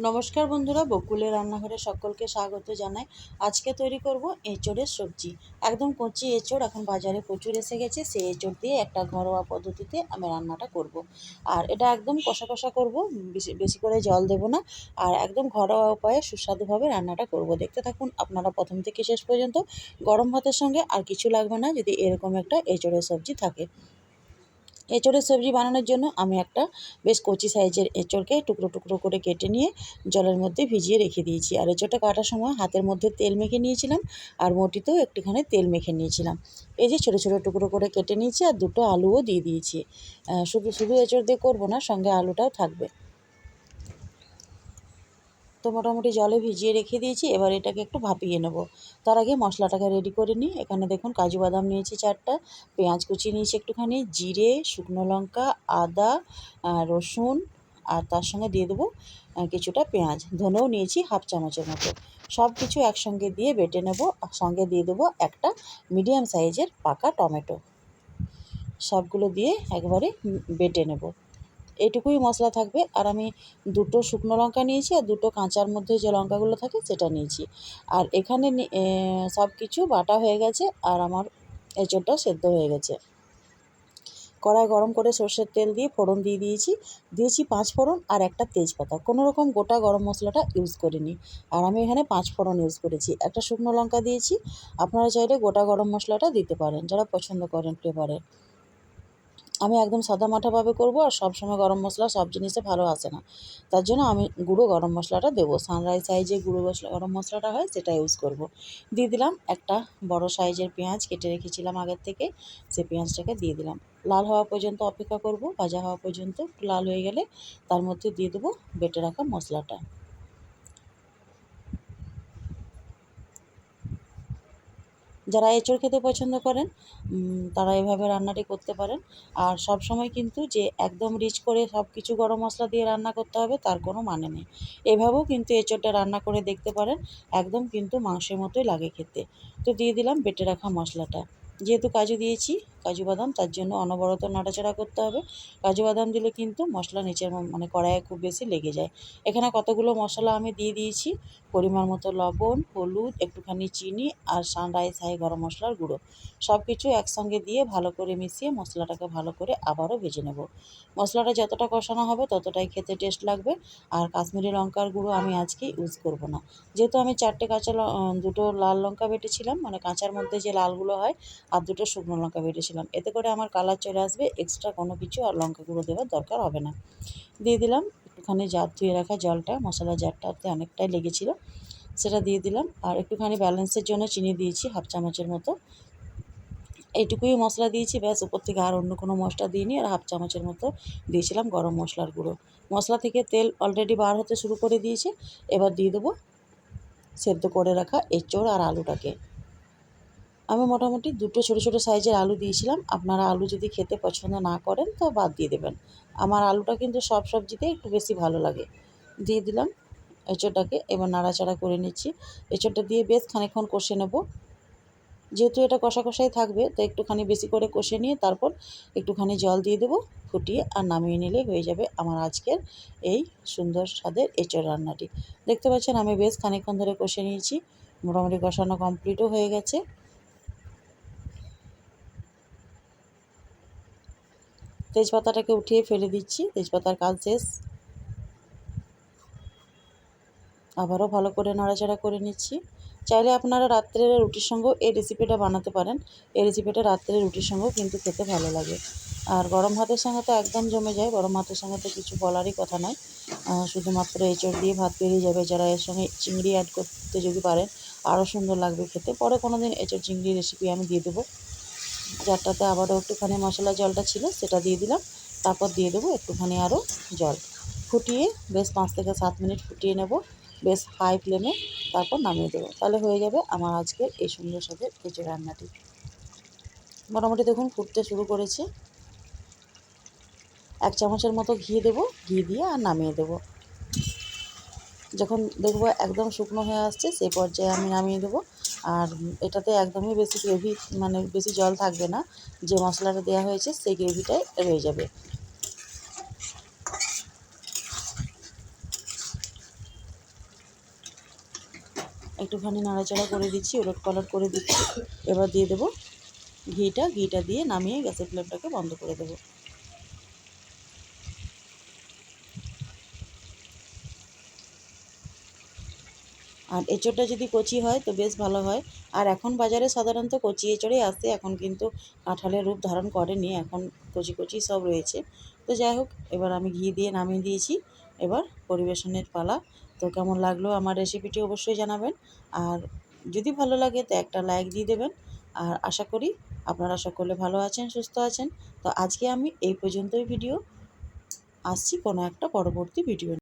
নমস্কার বন্ধুরা বকুলের রান্নাঘরে সকলকে স্বাগত জানাই। আজকে তৈরি করব এঁচড়ের সবজি। একদম কচি এঁচড়, এখন বাজারে প্রচুর এসে গেছে, সেই এঁচড় দিয়ে একটা ঘরোয়া পদ্ধতিতে আমি রান্নাটা করব। আর এটা একদম কষা কষা করব, বেশি বেশি করে জল দেব না। আর একদম ঘরোয়া উপায়ে সুস্বাদুভাবে রান্নাটা করব। দেখতে থাকুন আপনারা প্রথম থেকে শেষ পর্যন্ত। গরম ভাতের সঙ্গে আর কিছু লাগবে না যদি এরকম একটা এঁচড়ের সবজি থাকে। এঁচড়ের সবজি বানানোর জন্য আমি একটা বেশ কচি সাইজের এঁচড়কে টুকরো টুকরো করে কেটে নিয়ে জলের মধ্যে ভিজিয়ে রেখে দিয়েছি। আর এঁচড়টা কাটার সময় হাতের মধ্যে তেল মেখে নিয়েছিলাম আর মটিতেও একটুখানি তেল মেখে নিয়েছিলাম। এই যে ছোটো ছোটো টুকরো করে কেটে নিয়েছি আর দুটো আলুও দিয়ে দিয়েছি। শুধু শুধু এঁচড় দিয়ে করব না, সঙ্গে আলুটাও থাকবে। তো মোটামুটি জলে ভিজিয়ে রেখে দিয়েছি, এবার এটাকে একটু ভাপিয়ে নেব। তার আগে মশলাটাকে রেডি করে নিই। এখানে দেখুন কাজু বাদাম নিয়েছি চারটা, পেঁয়াজ কুচি নিয়েছি একটুখানি, জিরে, শুকনো লঙ্কা, আদা রসুন, আর তার সঙ্গে দিয়ে দেবো কিছুটা পেঁয়াজ। ধনেও নিয়েছি হাফ চামচের মতো। সব কিছু একসঙ্গে দিয়ে বেটে নেব সঙ্গে দিয়ে দেবো একটা মিডিয়াম সাইজের পাকা টমেটো। সবগুলো দিয়ে একবারে বেটে নেব। এটুকুই মশলা থাকবে। আর আমি দুটো শুকনো লঙ্কা নিয়েছি আর দুটো কাঁচার মধ্যে যে লঙ্কাগুলো থাকে সেটা নিয়েছি। আর এখানে সব কিছু বাটা হয়ে গেছে আর আমার এঁচোড়টাও সেদ্ধ হয়ে গেছে। কড়াই গরম করে সর্ষের তেল দিয়ে ফোড়ন দিয়ে দিয়েছি। দিয়েছি পাঁচ ফোড়ন আর একটা তেজপাতা। কোনো রকম গোটা গরম মশলাটা ইউজ করিনি। আর আমি এখানে পাঁচ ফোড়ন ইউজ করেছি। একটা শুকনো লঙ্কা দিয়েছি। আপনারা চাইলে গোটা গরম মশলাটা দিতে পারেন। যারা পছন্দ করেন ফ্লেভারের আমি একদম সাদামাটাভাবে করব আর সবসময় গরম মশলা সব জিনিসে ভালো আসে না। তার জন্য আমি গুঁড়ো গরম মশলাটা দেবো। সানরাইজ সাইজে গুঁড়ো মশলা, গরম মশলাটা হয় সেটা ইউজ করব। দিয়ে দিলাম একটা বড় সাইজের পেঁয়াজ কেটে রেখেছিলাম আগের থেকে। সে পেঁয়াজটাকে দিয়ে দিলাম। লাল হওয়া পর্যন্ত অপেক্ষা করব, ভাজা হওয়া পর্যন্ত লাল হয়ে গেলে তার মধ্যে দিয়ে দেবো বেটে রাখা মশলাটা। যারা এঁচড় খেতে পছন্দ করেন তারা এভাবে রান্নাটি করতে পারেন। আর সব সময় কিন্তু যে একদম রিচ করে সব কিছু গরম মশলা দিয়ে রান্না করতে হবে, তার কোনো মানে নেই। এভাবেও কিন্তু এঁচড়টা রান্না করে দেখতে পারেন, একদম কিন্তু মাংসের মতোই লাগে খেতে। তো দিয়ে দিলাম বেটে রাখা মশলাটা। যেহেতু কাজু দিয়েছি কাজু বাদাম, তার জন্য অনবরত নাড়াচাড়া করতে হবে। কাজু বাদাম দিলে কিন্তু মশলা নিচের মানে কড়াইয়ে খুব বেশি লেগে যায়। এখানে কতগুলো মশলা আমি দিয়ে দিয়েছি। পরিমাণ মতো লবণ, হলুদ, একটুখানি চিনি আর সানরাইজ হাই গরম মশলার গুঁড়ো। সব কিছু একসঙ্গে দিয়ে ভালো করে মিশিয়ে মশলাটাকে ভালো করে আবারও ভেজে নেব। মশলাটা যতটা কষানো হবে ততটাই খেতে টেস্ট লাগবে। আর কাশ্মীরি লঙ্কার গুঁড়ো আমি আজকে ইউজ করব না। যেহেতু আমি চারটে কাঁচা দুটো লাল লঙ্কা বেটেছিলাম মানে কাঁচার মধ্যে যে লালগুলো হয় আর দুটো শুকনো লঙ্কা বেটেছিলাম এতে করে আমার কালার চলে আসবে এক্সট্রা কোনো কিছু আর লঙ্কা গুঁড়ো দেওয়ার দরকার হবে না। দিয়ে দিলাম একটুখানি জার, ধুয়ে রাখা জলটা, মশলা জারটাতে অনেকটাই লেগেছিলো, সেটা দিয়ে দিলাম। আর একটুখানি ব্যালেন্সের জন্য চিনি দিয়েছি, হাফ চামচের মতো। এইটুকুই মশলা দিয়েছি, ব্যাস। উপর থেকে আর অন্য কোনো মশলা দিইনি, আর হাফ চামচের মতো দিয়েছিলাম গরম মশলার গুঁড়ো। মশলা থেকে তেল অলরেডি বার হতে শুরু করে দিয়েছে। এবার দিয়ে দেবো সেদ্ধ করে রাখা এঁচোড় আর আলুটাকে। আমি মোটামুটি দুটো ছোটো ছোটো সাইজের আলু দিয়েছিলাম। আপনারা আলু যদি খেতে পছন্দ না করেন, তো বাদ দিয়ে দেবেন। আমার আলুটা কিন্তু সব সবজিতে একটু বেশি ভালো লাগে। দিয়ে দিলাম এঁচোড়টাকে, এবার নাড়াচাড়া করে নিচ্ছি। এঁচোড়টা দিয়ে বেশ খানিক্ষণ কষে নেব। যেহেতু এটা কষা কষাই থাকবে, তো একটুখানি বেশি করে কষে নিয়ে তারপর একটুখানি জল দিয়ে দেবো, ফুটিয়ে আর নামিয়ে নিলে হয়ে যাবে আমার আজকের এই সুন্দর স্বাদের এঁচড় রান্নাটি। দেখতে পাচ্ছেন আমি বেশ খানিক্ষণ ধরে কষে নিয়েছি। মোটামুটি কষানো কমপ্লিটও হয়ে গেছে। তেজপাতাটাকে উঠিয়ে ফেলে দিচ্ছি। তেজপাতার কাজ শেষ। আবারও ভালো করে নাড়াচাড়া করে নিচ্ছি। চাইলে আপনারা রাত্রে রুটির সঙ্গেও এই রেসিপিটা বানাতে পারেন। এই রেসিপিটা রাত্রে রুটির সঙ্গেও কিন্তু খেতে ভালো লাগে। আর গরম ভাতের সঙ্গে তো একদম জমে যায়। গরম ভাতের সঙ্গে তো কিছু বলারই কথা নয়। শুধুমাত্র এঁচড় দিয়ে ভাত বেরিয়ে যাবে। যারা এর সঙ্গে চিংড়ি অ্যাড করতে যদি পারেন, আরও সুন্দর লাগবে খেতে। পরে কোনো দিন এঁচড় চিংড়ি রেসিপি আমি দিয়ে দেবো। যারটাতে আবারও একটুখানি মশলা জলটা ছিল, সেটা দিয়ে দিলাম। তারপর দিয়ে দেবো একটুখানি আরও জল। ফুটিয়ে বেশ পাঁচ থেকে সাত মিনিট ফুটিয়ে নেব, বেশ হাই ফ্লেমে তারপর নামিয়ে দেবো। তাহলে হয়ে যাবে আমার আজকের এই সুন্দর সাথে কেঁচো রান্নাটি। মোটামুটি দেখুন ফুটতে শুরু করেছে। এক চামচের মতো ঘি দেবো, ঘি দিয়ে আর নামিয়ে দেবো। যখন দেখব একদম শুকনো হয়ে আসছে সেই পর্যায়ে আমি নামিয়ে দেবো। আর এটাতে একদমই বেশি গ্রেভি মানে বেশি জল থাকবে না। যে মশলাটা দেওয়া হয়েছে, সেই গ্রেভিটাই রয়ে যাবে। একটুখানি নাড়াচাড়া করে দিচ্ছি, ওলট কলার করে দিচ্ছি। এবার দিয়ে দেবো ঘিটা। ঘিটা দিয়ে নামিয়ে গ্যাসের ফ্লেমটাকে বন্ধ করে দেবো। আর এঁচোড়টা যদি কচি হয় তো বেশ ভালো হয়। আর এখন বাজারে সাধারণত কচি এঁচোড়েই আসে, এখন কিন্তু কাঁঠালের রূপ ধারণ করেনি, এখন কচি কচি সব রয়েছে। তো যাই হোক, এবার আমি ঘি দিয়ে নামিয়ে দিয়েছি, এবার পরিবেশনের পালা। তো কেমন লাগল আমার রেসিপিটি অবশ্যই জানাবেন। আর যদি ভালো লাগে তো একটা লাইক দিয়ে দেবেন। আর আশা করি আপনারা সকলে ভালো আছেন, সুস্থ আছেন। তো আজকে আমি এই পর্যন্তই ভিডিও আসছি কোনো একটা পরবর্তী ভিডিও